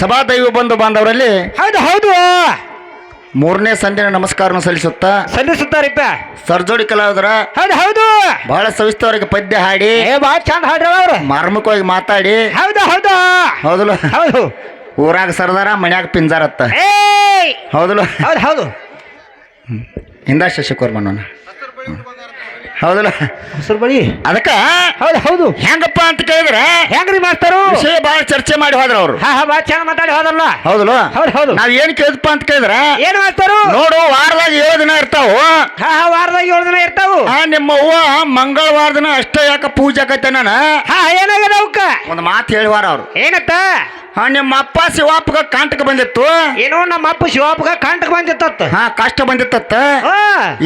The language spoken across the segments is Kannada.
ಸಭಾ ದೈವ ಬಂಧು ಬಾಂಧವರಲ್ಲಿ ಹೌದು ಹೌದು. ಮೂರನೇ ಸಂಧಿನ ನಮಸ್ಕಾರ ಸಲ್ಲಿಸುತ್ತಾ ಸಲ್ಲಿಸುತ್ತಾರಿಪ್ಪ ಸರ್ಜೋಡಿ ಕಲಾವಿದರ ಹೌದು ಹೌದು. ಬಹಳ ಸವಿಸ್ತವರಿಗೆ ಪದ್ಯ ಹಾಡಿ ಏ ಬಾ ಚಂದ ಹಾಡ್ರ ಅವ್ರು. ಮಾರ್ಮಿಕವಾಗಿ ಮಾತಾಡಿ ಹೌದು ಹೌದು. ಹೌದಲ್ಲ? ಹೌದು. ಊರಾಗ ಸರ್ದಾರ ಮನ್ಯಾಗ ಪಿಂಜಾರತ್ತ. ಹೌದು ಹೌದಲ್ಲ? ಹೌದು ಹೌದು. ಹಿಂದ ಶಶಿಕುಮಾರ್ ಮನೋನ ಹೌದಲ್ಲ? ಹೆಸರು ಬಳಿ. ಅದಕ್ಕ ಹೌದು ಹೌದು. ಹೆಂಗಪ್ಪ ಅಂತ ಕೇಳಿದ್ರೆ ಹೆಂಗ್ರಿ ಮಾಸ್ತರು? ವಿಷಯ ಬಹಳ ಚರ್ಚೆ ಮಾಡಿ ಹೋದ್ರ ಅವರು. ಹಾ ಹಾ ಬಹಳ ಚೆನ್ನಾಗಿ ಮಾತಾಡಿ ಹೋದಲ್ಲ ಹೌದಲ್ಲ ಹೌದು ಹೌದು. ನಾವ್ ಏನ್ ಕೇಳಿದ್ಪ ಅಂತ ಕೇಳಿದ್ರ ಏನ್ ಮಾಸ್ತರು? ನೋಡು ವಾರದಾಗ ಏಳು ದಿನ ಇರ್ತಾವು. ಹಾ ಹಾ ವಾರದಾಗ ಏಳು ದಿನ ಇರ್ತಾವು. ಆ ನಿಮ್ಮ ಅವ್ವ ಮಂಗಳವಾರ ದಿನ ಅಷ್ಟೇ ಯಾಕ ಪೂಜೆ ಆಕೈತೆ ನಾನು? ಹಾ ಏನಾಗ್ಯದ ಅವಕ್ಕ ಒಂದು ಮಾತು ಹೇಳುವಾರ ಅವ್ರು. ಏನತ್ತ? ಹಾ ನಿಮ್ಮ ಅಪ್ಪ ಶಿವಾಪಗ ಕಾಂಟಕ ಬಂದಿತ್ತು? ಏನೋ ನಮ್ಮ ಅಪ್ಪ ಶಿವಪ್ಪಗ ಕಾಂಟಕ ಬಂದಿತ್ತತ್ತ. ಹಾ ಕಷ್ಟ ಬಂದಿತ್ತತ್ತ? ಹಾ.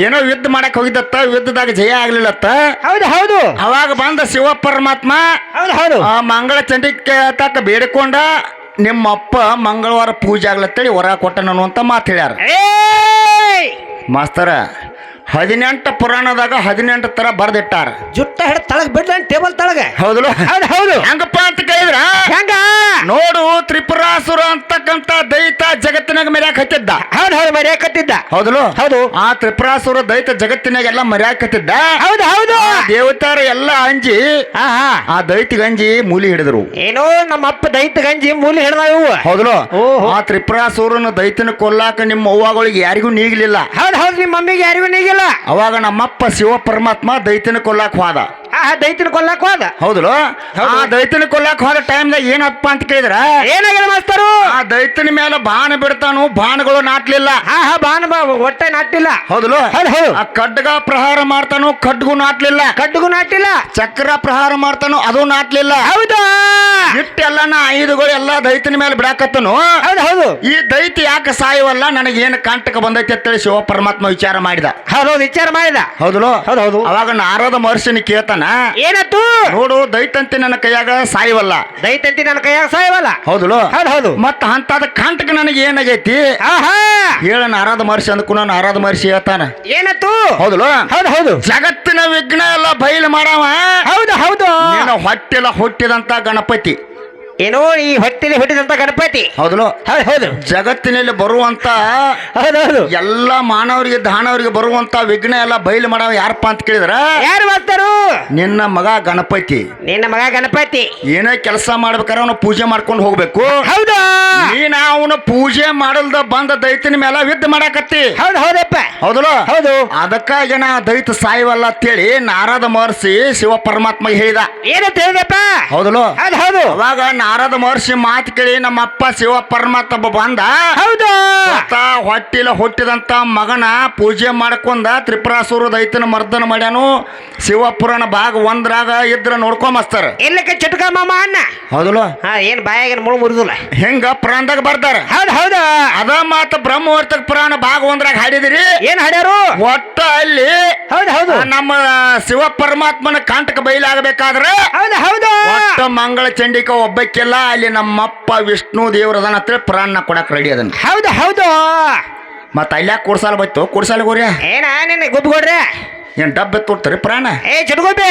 ಏನೋ ಯುದ್ಧ ಮಾಡಕ್ ಹೋಗಿದ್ದತ್ತ? ಯುದ್ಧದಾಗ ಜಯ ಆಗ್ಲಿಲ್ಲತ್ತ? ಹೌದು ಹೌದು. ಅವಾಗ ಬಂದ ಶಿವ ಪರಮಾತ್ಮ ಹೌದು ಹೌದು. ಆ ಮಂಗಳ ಚಂಡಿಕೆ ತಕ್ಕ ಬೇಡಿಕೊಂಡ ನಿಮ್ಮ ಅಪ್ಪ ಮಂಗಳವಾರ ಪೂಜೆ ಆಗ್ಲತ್ತೇಳಿ ಹೊರ ಕೊಟ್ಟನು ಅಂತ ಮಾತು ಹೇಳ್ಯಾರ. ಮಾಸ್ತರ ಹದಿನೆಂಟು ಪುರಾಣದಾಗ ಹದಿನೆಂಟು ತರ ಬರ್ದಿಟ್ಟಾರ. ಜುಟ್ಟ ಹಿಡ್ ತಳಗ್ ಬಿಡ್ಲ ಟೇಬಲ್ ತಳಗ? ಹೌದಲ್ಲ? ಹೌದು ಹೌದು. ಹೆಂಗಪ್ಪ? ನೋಡು ತ್ರಿಪುರಾಸುರ ಅಂತಕ್ಕಂತ ದೈತ ಜಗತ್ತಿನಾಗ ಮೆರ್ಯಾಕ ಹತ್ತಿದ್ದ. ಹೌದು ಹೌದು ಮರ್ಯಾಕತ್ತಿದ್ದ ಹೌದಲ್ಲ? ಹೌದು. ಆ ತ್ರಿಪುರಾಸುರ ದೈತ ಜಗತ್ತಿನಾಗೆಲ್ಲ ಮರ್ಯಾಕ ಹತ್ತಿದ್ದ? ಹೌದು ಹೌದು. ದೇವತಾರ ಎಲ್ಲ ಅಂಜಿ ಆ ದೈತ ಗಂಜಿ ಮೂಲಿ ಹಿಡಿದ್ರು. ಏನೋ ನಮ್ಮ ಅಪ್ಪ ದೈತ ಗಂಜಿ ಮೂಲಿ ಹಿಡ್ದಾವ ಹೌದಲು ಆ ತ್ರಿಪುರಾಸುರನ ದೈತನ ಕೊಲ್ಲಾಕ ನಿಮ್ಮ ಅವ್ವಗಳಿಗೆ ಯಾರಿಗೂ ನೀಗಲಿಲ್ಲ. ಹೌದು ಹೌದು ನಿಮ್ಮ ಮಮ್ಮಿಗೆ ಯಾರಿಗೂ ನೀಗಿಲ್ಲ. ಅವಾಗ ನಮ್ಮಪ್ಪ ಶಿವ ಪರಮಾತ್ಮ ದೈತನ ಕೊಲ್ಲಾಕ ಹೋದ. ಹಾ ದೈತನ ಕೊಲ್ಲಕ್ ಹೋದ? ಹೌದು. ಆ ದೈತನ ಕೊಲ್ಲಕ್ ಹೋದ ಟೈಮ್ದಾಗ ಏನಪ್ಪ ಅಂತ ಕೇಳಿದ್ರ? ಏನಾಗಿದೆ ಮಾಸ್ತರು? ಆ ದೈತನ ಮೇಲೆ ಬಾಣ ಬಿಡ್ತಾನು ಬಾಣಗಳು ನಾಟ್ಲಿಲ್ಲ. ಹಾ ಹಾ ಬಾಣ ಬಾ ಹೊಟ್ಟೆ ನಾಟಿಲ್ಲ ಹೌದು ಹೌದು. ಆ ಖಡ್ಗ ಪ್ರಹಾರ ಮಾಡ್ತಾನು ಖಡ್ಗು ನಾಟ್ಲಿಲ್ಲ. ಖಡ್ಗು ನಾಟಿಲ್ಲ ಚಕ್ರ ಪ್ರಹಾರ ಮಾಡ್ತಾನು ಅದು ನಾಟ್ಲಿಲ್ಲ. ಹೌದಾ? ಹೌದು ಇಟ್ಟೆಲ್ಲನ ಆಯುಧಗಳು ಎಲ್ಲ ದೈತನ ಮೇಲೆ ಬಿಡಾಕತ್ತನು. ಹೌದು ಹೌದು. ಈ ದೈತಿ ಯಾಕೆ ಸಾಯವಲ್ಲ? ನನಗೆ ಏನು ಕಾಂಟಕ ಬಂದೈತಿ ಅಂತೇಳಿ ಶಿವ ಪರಮಾತ್ಮ ವಿಚಾರ ಮಾಡಿದ. ಹೌದು ವಿಚಾರ ಮಾಡಿದ. ಹೌದಲ್ಲ ಹೌದು ಹೌದು. ಅವಾಗ ನಾರದ ಮಹರ್ಷಿನ ಕೇಳ್ತಾನ ಏನತ್ತು? ನೋಡು ದೈತಂತಿ ನನ್ನ ಕೈಯಾಗ ಸಾಯವಲ್ಲ. ದೈತಂತಿ ನನ್ನ ಕೈಯಾಗ ಸಾಯವಲ್ಲ? ಹೌದಲ್ಲ ಹೌದು ಹೌದು. ಮತ್ತ ಅಂತದ ಕಂಟಕ್ಕೆ ನನಗೆ ಏನಾಗೈತಿ? ಆಹಾ! ಆರಾಧ ನಾರದ ಮಹರ್ಷಿ ನಾನು ಆರಾಧ ಮಹರ್ಷಿ ಹೇಳ್ತಾನ. ಏನತ್ತು? ಹೌದಲ್ಲ ಹೌದು ಹೌದು. ಜಗತ್ತಿನ ವಿಘ್ನ ಎಲ್ಲ ಬಯಲು ಮಾಡವ. ಹೌದು ಹೌದು. ಹೊಟ್ಟೆಲ್ಲ ಹುಟ್ಟಿದಂತ ಗಣಪತಿ. ಏನೋ ಈ ಹೊಟ್ಟಿನ ಹುಟ್ಟಿದಂತ ಗಣಪತಿ. ಹೌದಲ್ಲ? ಹೌದು ಹೌದು. ಜಗತ್ತಿನಲ್ಲಿ ಬರುವಂತ ಹೌದು ಹೌದು. ಎಲ್ಲ ಮಾನವರಿಗೆ ದಾನವರಿಗೆ ಬರುವಂತ ವಿಘ್ನ ಎಲ್ಲ ಬಯಲು ಮಾಡವ ಯಾರಪ್ಪ ಅಂತ ಕೇಳಿದ್ರ? ಯಾರು ಬರ್ತಾರು ನಿನ್ನ ಮಗ ಗಣಪತಿ. ನಿನ್ನ ಮಗ ಗಣಪತಿ. ಏನೇ ಕೆಲಸ ಮಾಡ್ಬೇಕಾದ್ರೆ ಅವನು ಪೂಜೆ ಮಾಡ್ಕೊಂಡು ಹೋಗ್ಬೇಕು. ಹೌದು? ನೀನ ಅವನು ಪೂಜೆ ಮಾಡಲ್ದ ಬಂದ ದೈತಿನ ಮೇಲೆ ಯುದ್ಧ ಮಾಡಾಕತ್ತಿ. ಹೌದು ಹೌದಪ್ಪ. ಹೌದಲ್ಲ? ಹೌದು. ಅದಕ್ಕಾಗಿ ನಾ ದೈತ ಸಾಯವಲ್ಲ ಅಂತೇಳಿ ನಾರದ ಮಹರ್ಷಿ ಶಿವ ಪರಮಾತ್ಮಗೆ ಹೇಳಿದ. ಏನಂತ ಹೇಳಿದಪ್ಪ ಹೌದಲ್ಲ? ಹೌದು ಹೌದು. ಅವಾಗ ನಾರದ ಮಹರ್ಷಿ ಮಾತು ಕೇಳಿ ನಮ್ಮ ಅಪ್ಪ ಶಿವ ಪರಮಾತ್ಮ ಬಂದ. ಹೌದು? ಹೊಟ್ಟಿಲ ಹುಟ್ಟಿದಂತ ಮಗನ ಪೂಜೆ ಮಾಡ್ಕೊಂಡ ತ್ರಿಪುರಾಸುರ ದೈತನ ಮರ್ದನ ಮಾಡ್ಯಾನು. ಶಿವಪುರಾಣ ಭಾಗ ಒಂದ್ರಾಗ ಇದ್ರ ನೋಡ್ಕೊಂಬಸ್ತಾರ ಎಲ್ಲಕ್ಕೆ ಚಟುಕ ಮಾಮ ಅನ್ನ? ಹೌದಲ್ಲ? ಹಾ ಏನ್ ಬಾಯಾಗ ಮುಳು ಮುರಿದಿಲ್ಲ. ಹೆಂಗ ಪುರಾಣದಾಗ ಬರ್ತಾರ ಹೌದು ಹೌದು? ಅದ ಮಾತ ಬ್ರಹ್ಮವರ್ತಕ ಪುರಾಣ ಭಾಗ ಒಂದ್ರಾಗ ಹಾಡಿದಿರಿ. ಏನ್ ಹಾಡ್ಯಾರು? ಒಟ್ಟ ಅಲ್ಲಿ ಹೌದು ಹೌದು. ನಮ್ಮ ಶಿವ ಪರಮಾತ್ಮನ ಕಂಟಕ ಬಯಲಾಗಬೇಕಾದ್ರೆ ಹೌದು ಹೌದು. ಒಟ್ಟ ಮಂಗಳ ಚಂಡಿಕ ಒಬ್ಬಕ್ಕೆಲ್ಲ ಅಲ್ಲಿ ನಮ್ಮಪ್ಪ ವಿಷ್ಣು ದೇವ್ರದನ ಹತ್ರ ಪ್ರಾಣ ಕೊಡಕ್ ರೆಡಿ ಅದನ್ನ. ಹೌದು ಹೌದು. ಮತ್ತ ಅಲ್ಯಾಕ ಕುಡ್ಸಾಲ ಬತ್ತು ಕುಡ್ಸಾಲ ಗೋರ್ಯ ಏನ ನಿನ್ನ ಗುಬ್ಬಿಗೊಡ್ರೆ ಏನ್ ಡಬ್ಬೆ ತೋರ್ತಾರೆ ಪ್ರಾಣ? ಏ ಚಟುಗೊಬ್ಬೆ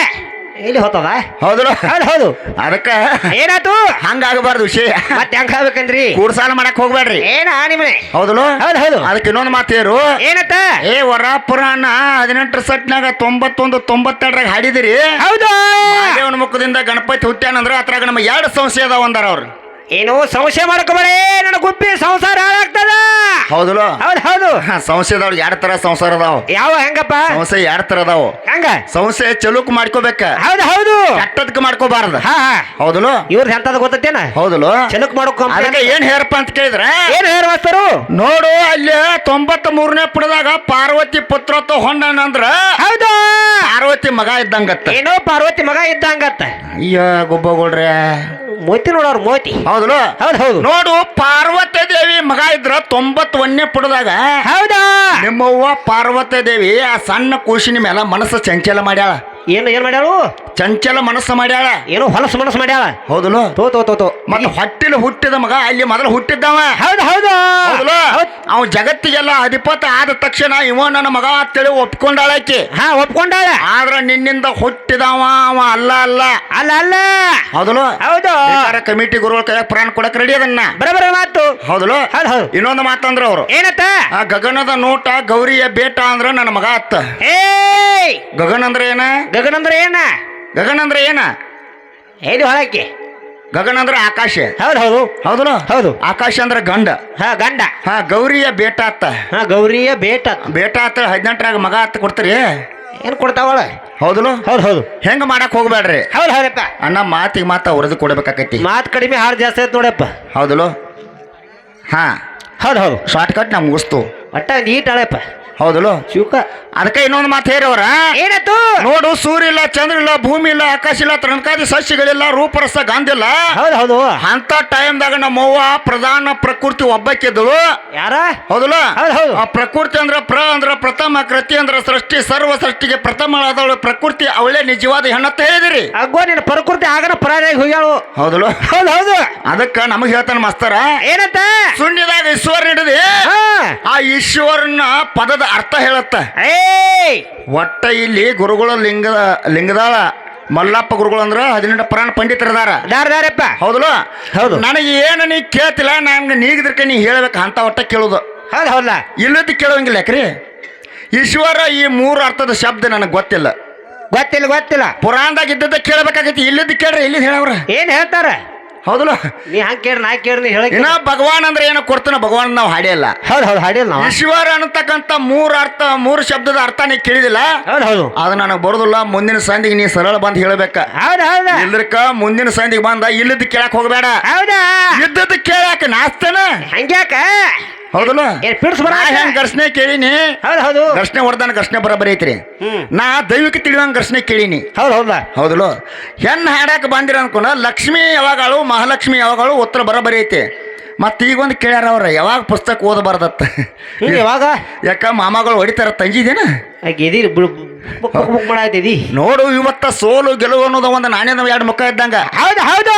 ಇಲ್ಲಿ ಹೋತದ ಹೌದಲ್ಲ ಹೌದು ಹೌದು. ಅದಕ್ಕ ಏನಾಯ್ತು? ಹಂಗಾಗಬಾರ್ದು ವಿಷಯ. ಮತ್ತೆ ಹೆಂಗ್ ಆಗ್ಬೇಕಂದ್ರಿ? ಕೂಡ್ಸಾಲ ಮಾಡಕ್ ಹೋಗ್ಬೇಡ್ರಿ. ಏನ ನಿಮ್ಮನೆ ಹೌದಲ್ಲ? ಹೌದು ಹೌದು. ಅದಕ್ಕೆ ಇನ್ನೊಂದು ಮಾತೇರು ಏನತ್ತ? ಏ ವರ ಪುರಾಣ ಹದಿನೆಂಟರ ಸಟ್ನಾಗ ತೊಂಬತ್ತೊಂದು ತೊಂಬತ್ತೆರಡರಾಗ ಹಾಡಿದಿರಿ. ಹೌದಾ? ದೇವನ ಮುಖದಿಂದ ಗಣಪತಿ ಹುಟ್ಟ್ಯಾನಂದ್ರ ಅದ್ರಾಗ ನಮ್ಮ ಎರಡು ಸಂಶಯ ಅದಾವ ಅಂದಾರ ಅವ್ರು. ಏನು ಸಂಶಯ ಮಾಡ್ಕೊಬೇಡಿ ನನ್ನ ಗುಬ್ಬಿ ಸಂಸಾರ ಹಾಳಾಗ್ತದ. ಹೌದಲ್ಲ? ಹೌದು ಹೌದು. ಸಂಶಯದವ್ರಿಗೆ ಯಾರ ತರ ಸಂಸಾರ ಅದಾವ? ಯಾವ ಹೆಂಗಪ್ಪ? ಸಂಶಯ ಯಾರ ತರ ಅದಾವ? ಹೆಂಗ? ಸಂಶಯ ಚಲುಕ್ ಮಾಡ್ಕೋಬೇಕ. ಹೌದು ಹೌದು. ಕೆಟ್ಟದಕ್ಕೆ ಮಾಡ್ಕೋಬಾರದ. ಹಾ ಹಾ. ಹೌದಲ್ಲ? ಇವ್ರದ್ದು ಎಂತದ ಗೊತ್ತೇನ ಹೌದಲ್ಲ? ಚೆಲುಕ್ ಮಾಡ್ಕೊ ಅದಕ್ಕೆ ಏನ್ ಹೇರಪ್ಪ ಅಂತ ಕೇಳಿದ್ರೆ? ಏನ್ ಹೇರ್ ಮಾಸ್ತರು? ನೋಡು ಅಲ್ಲಿ ತೊಂಬತ್ತ ಮೂರನೇ ಪುಟದಾಗ ಪಾರ್ವತಿ ಪುತ್ರ ಹೊಂಡನ ಅಂದ್ರ ಹೌದು? ಪಾರ್ವತಿ ಮಗ ಇದ್ದಂಗತ್ತ. ಏನೋ ಪಾರ್ವತಿ ಮಗ ಇದ್ದಂಗತ್ತ. ಅಯ್ಯ ಗೊಬ್ಬಗೌಡ್ರೆ ಮೋತಿ ನೋಡೋರು ಮೋತಿ. ಹೌದಲ್ಲ? ಹೌದು ಹೌದು. ನೋಡು ಪಾರ್ವತಿ ದೇವಿ ಮಗ ಇದ್ರ ತೊಂಬತ್ ಒಂದನೇ ಪುಟದಾಗ. ಹೌದಾ? ನಿಮ್ಮವ್ವ ಪಾರ್ವತಿ ದೇವಿ ಆ ಸಣ್ಣ ಕೂಸಿನ ಮೇಲೆ ಮನಸ್ಸು ಚಂಚಲ ಮಾಡ್ಯಾಳ. ಏನು ಏನ್ ಮಾಡ್ಯಾಳು? ಚಂಚಲ ಮನಸ್ಸು ಮಾಡ್ಯಾಳ. ಏನು ಹೊಲಸು ಮನಸ್ಸು ಮಾಡ್ಯಾಳ? ಹೌದಲ್ಲ? ತೋ ತೋ ತೋ ತೋ. ಮತ್ತೆ ಹೊಟ್ಟಿನ ಹುಟ್ಟಿದ ಮಗ ಅಲ್ಲಿ ಮೊದಲು ಹುಟ್ಟಿದ್ದವ. ಹೌದು ಹೌದು. ಹೌದ್. ಅವ ಜಗತ್ತಿಗೆಲ್ಲ ಅಧಿಪತ ಆದ ತಕ್ಷಣ ಇವ ನನ್ನ ಮಗ ಅಂತೇಳಿ ಒಪ್ಕೊಂಡಾಳಾಕಿ. ಹಾ ಒಪ್ಕೊಂಡಾಳೆ. ಆದ್ರೆ ನಿನ್ನಿಂದ ಹುಟ್ಟಿದವ ಅವ ಅಲ್ಲ ಅಲ್ಲ. ಅಲ್ಲ ಅಲ್ಲ. ಹೌದಲು ಹೌದು. ಕಮಿಟಿ ಗುರುಗಳ ಕೈ ಪ್ರಾಣ ಕೊಡಕ್ ರೆಡಿ ಅದನ್ನ. ಬರಬರ ಮಾತು. ಹೌದಲು ಹೌದು ಹೌದು. ಇನ್ನೊಂದು ಮಾತಂದ್ರ ಅವರು. ಏನತ್ತ? ಆ ಗಗನದ ನೋಟ ಗೌರಿಯ ಬೇಟ ಅಂದ್ರ ನನ್ನ ಮಗ ಅತ್ತ. ಏಯ್! ಗಗನ್ ಅಂದ್ರೆ ಏನ? ಗಗನ ಅಂದ್ರೆ ಏನ? ಗಗನ ಅಂದ್ರ ಏನ? ಹೇಳಿ ಹೊಳಕ್ಕೆ? ಗಗನ್ ಅಂದ್ರೆ ಆಕಾಶ. ಹೌದು ಹೌದು. ಹೌದಲ್ಲ ಹೌದು. ಆಕಾಶ ಅಂದ್ರೆ ಗಂಡ. ಹಾ ಗಂಡ. ಹಾ ಗೌರಿಯ ಬೇಟ ಅತ್ತ ಹಾ ಗೌರಿಯ ಬೇಟ ಬೇಟ ಅತ್ತ ಹದಿನೆಂಟರಾಗ ಮಗ ಅತ್ತ ಕೊಡ್ತೀರಿ? ಏನ್ ಕೊಡ್ತಾವಳ? ಹೌದಲ್ಲ ಹೌದು ಹೌದು. ಹೆಂಗ ಮಾಡಕ್ ಹೋಗ್ಬೇಡ್ರಿ? ಹೌದು ಹೌದಪ್ಪ. ಅಣ್ಣ ಮಾತಿಗೆ ಮಾತ ಹೊರದು ಕೊಡ್ಬೇಕಾಕೈತಿ. ಮಾತು ಕಡಿಮೆ ಹಾಳು ಜಾಸ್ತಿ ಆಯ್ತು ನೋಡಪ್ಪ. ಹೌದಲ್ಲ ಹಾ. ಹೌದು ಹೌದು. ಶಾರ್ಟ್ ಕಟ್ ನಮ್ಗೆ ಮುಗಿಸ್ತು. ಒಟ್ಟ ನೀಟ್ ಹೌದಲ್ಲ? ಶಿವಕ ಅದಕ್ಕೆ ಇನ್ನೊಂದು ಮಾತು ಹೇರವ್ರ ಏನಾಯ್ತು ನೋಡು ಸೂರ್ಯ ಇಲ್ಲ ಚಂದ್ರ ಇಲ್ಲ ಭೂಮಿ ಇಲ್ಲ ಆಕಾಶ ಇಲ್ಲ ತನಕಾದಿ ಸಸ್ಯಗಳಿಲ್ಲ ರೂಪರಸ ಗಾಂಧಿಲ್ಲ ಹೌದು ಹೌದು. ಅಂತ ಟೈಮ್ದಾಗ ನಮ್ಮವ್ವ ಪ್ರಧಾನ ಪ್ರಕೃತಿ ಒಬ್ಬಕ್ಕಿದ್ದಳು ಯಾರ? ಹೌದಲ್ಲ? ಹೌದು, ಹೌದು. ಆ ಪ್ರಕೃತಿ ಅಂದ್ರ ಪ್ರ ಅಂದ್ರ ಪ್ರಥಮ ಕೃತಿ ಅಂದ್ರ ಸೃಷ್ಟಿ ಸರ್ವ ಸೃಷ್ಟಿಗೆ ಪ್ರಥಮ ಆದವಳು ಪ್ರಕೃತಿ ಅವಳೇ ನಿಜವಾದ ಹೆಣ್ಣತ್ತ ಹೇಳಿದಿರಿ. ಅಗ್ಗೋ ನಿನ್ನ ಪ್ರಕೃತಿ ಆಗನ ಪರಾಜಯ ಹೋಗ್ಯಾಳು. ಹೌದಲ್ಲ? ಹೌದು ಹೌದು. ಅದಕ್ಕ ನಮಗ್ ಹೇಳ್ತಾನೆ ಮಾಸ್ತರ. ಏನಂತ? ಶೂನ್ಯದಾಗ ಈಶ್ವರ ಹಿಡಿದಿ. ಆ ಈಶ್ವರನ ಪದದ ಅರ್ಥ ಹೇಳತ್ತ. ಏಯ್! ಒಟ್ಟ ಇಲ್ಲಿ ಗುರುಗಳ ಲಿಂಗ ಲಿಂಗದಾಳ ಮಲ್ಲಪ್ಪ ಗುರುಗಳು ಅಂದ್ರ ಹದಿನೆಂಟು ಪುರಾಣ ಪಂಡಿತರದಾರ. ದಾರ ದಾರಪ್ಪ. ಹೌದಲ್ಲ? ಹೌದು. ನನಗೆ ಏನು ನೀ ಕೇಳ್ತಿಲ್ಲ ನನಗೆ ನೀಗಿದ್ರಕ್ಕೆ ನೀ ಹೇಳ್ಬೇಕು ಅಂತ ಒಟ್ಟ ಕೇಳೋದು. ಹೌದು ಹೌದಾ ಇಲ್ಲದ ಕೇಳೋಂಗಿಲ್ಲ ಯಾಕ್ರಿ? ಈಶ್ವರ ಈ ಮೂರು ಅರ್ಥದ ಶಬ್ದ ನನಗೆ ಗೊತ್ತಿಲ್ಲ. ಗೊತ್ತಿಲ್ಲ ಗೊತ್ತಿಲ್ಲ. ಪುರಾಣದಾಗ ಇದ್ದದ ಕೇಳಬೇಕಾಗೈತಿ ಇಲ್ಲದ ಕೇಳ್ರಿ ಇಲ್ಲಿದ್ ಹೇಳವ್ರ. ಏನ್ ಹೇಳ್ತಾರ? ಹೌದಲ್ಲ? ನೀ ಹಂಗೆ ಕೇಳಿ ನಾ ಕೇಳಿ ನೀ ನಾ ಇನ್ನ ಭಗವಾನ್ ಅಂದ್ರೆ ಏನೋ ಕೊಡ್ತಾನ? ಭಗವಾನ್ ನಾವು ಹಾಡಿಯಲ್ಲ ಹೌದು ಹೌದು ಹಾಡಿಲ್ಲ ನಾವು. ಈಶ್ವರ ಅನ್ನತಕ್ಕಂಥ ಮೂರು ಅರ್ಥ ಮೂರು ಶಬ್ದದ ಅರ್ಥ ನೀ ಕೇಳಿದಿಲ್ಲ? ಹೌದು ಹೌದು. ಅದು ನನಗೆ ಬರೋದಿಲ್ಲ ಮುಂದಿನ ಸಂದಿಗೆ ನೀ ಸರಳ ಬಂದು ಹೇಳ್ಬೇಕ. ಹೌದು ಹೌದು. ಇಲ್ಲದಕ್ಕ ಮುಂದಿನ ಸಂದಿಗೆ ಬಂದ ಇಲ್ಲದ ಕೇಳಕ್ ಹೋಗಬೇಡ. ಹೌದಾ? ಇದ್ದದ ಕೇಳಾಕ ನಾಸ್ತನ ಹಂಗ್ಯಾಕ? ಹೌದಲ್ಲ? ಪಿಡ್ಸ್ ಬರ ಹೆಂಗ್ ಘರ್ಷಣೆ ಕೇಳಿನಿ? ಹೌದು ಹೌದು. ಘರ್ಷಣೆ ಹೊಡೆದಾನ ಘರ್ಷಣೆ ಬರಬರಿ ಐತ್ರಿ ನಾ ದೈವಿಕ ತಿಳಿಯೋಂಗ್ ಘರ್ಷಣೆ ಕೇಳಿನಿ. ಹೌದು ಹೌದಾ ಹೌದಲ್ಲ? ಹೆಣ್ಣು ಹಾಡಕ್ಕೆ ಬಂದಿರ ಅನ್ಕೊಂಡ ಲಕ್ಷ್ಮಿ ಯಾವಾಗಳು ಮಹಾಲಕ್ಷ್ಮಿ ಯಾವಾಗಳು ಉತ್ತರ ಬರಬರಿ ಐತಿ ಮತ್ತೆ ಈಗ ಒಂದು ಕೇಳ್ಯಾರ ಅವ್ರ ಯಾವಾಗ ಪುಸ್ತಕ ಓದಬಾರ್ದತ್ತ? ಯಾವಾಗ? ಯಾಕ ಮಾಮಗಳು ಹೊಡಿತಾರ ತಂಜಿದೇನ ಇದೀರಿ ಮಾಡಾಯ್ತಿದಿ? ನೋಡು ಇವತ್ತ ಸೋಲು ಗೆಲುವು ಅನ್ನೋದು ಒಂದು ನಾಣ್ಯದ ಎರಡು ಮುಖ ಇದ್ದಂಗ. ಹೌದು ಹೌದು.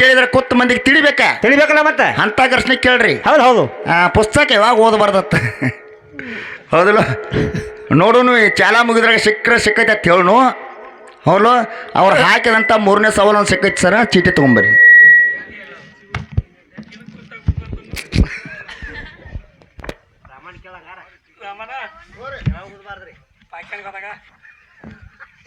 ಕೇಳಿದ್ರೆ ಕೊತ್ತ ಮಂದಿಗೆ ತಿಳಿಬೇಕ? ತಿಳಿಬೇಕಲ್ಲ ಮತ್ತೆ? ಅಂತ ಘರ್ಷಣೆ ಕೇಳ್ರಿ. ಹೌದು ಹೌದು. ಆ ಪುಸ್ತಕ ಯಾವಾಗ ಓದಬಾರ್ದತ್ತ? ಹೌದಲ್ಲ? ನೋಡುನು ಈ ಚಾಲ ಮುಗಿದ್ರಾಗ ಸಿಕ್ಕರೆ ಸಿಕ್ಕೈತೆ ಅಂತ ಹೇಳುನು. ಹೌದು ಅವ್ರು ಹಾಕಿದಂಥ ಮೂರನೇ ಸವಾಲು ಒಂದು ಸಿಕ್ಕೈತೆ ಸರ ಚೀಟಿ 拜拜，哥哥。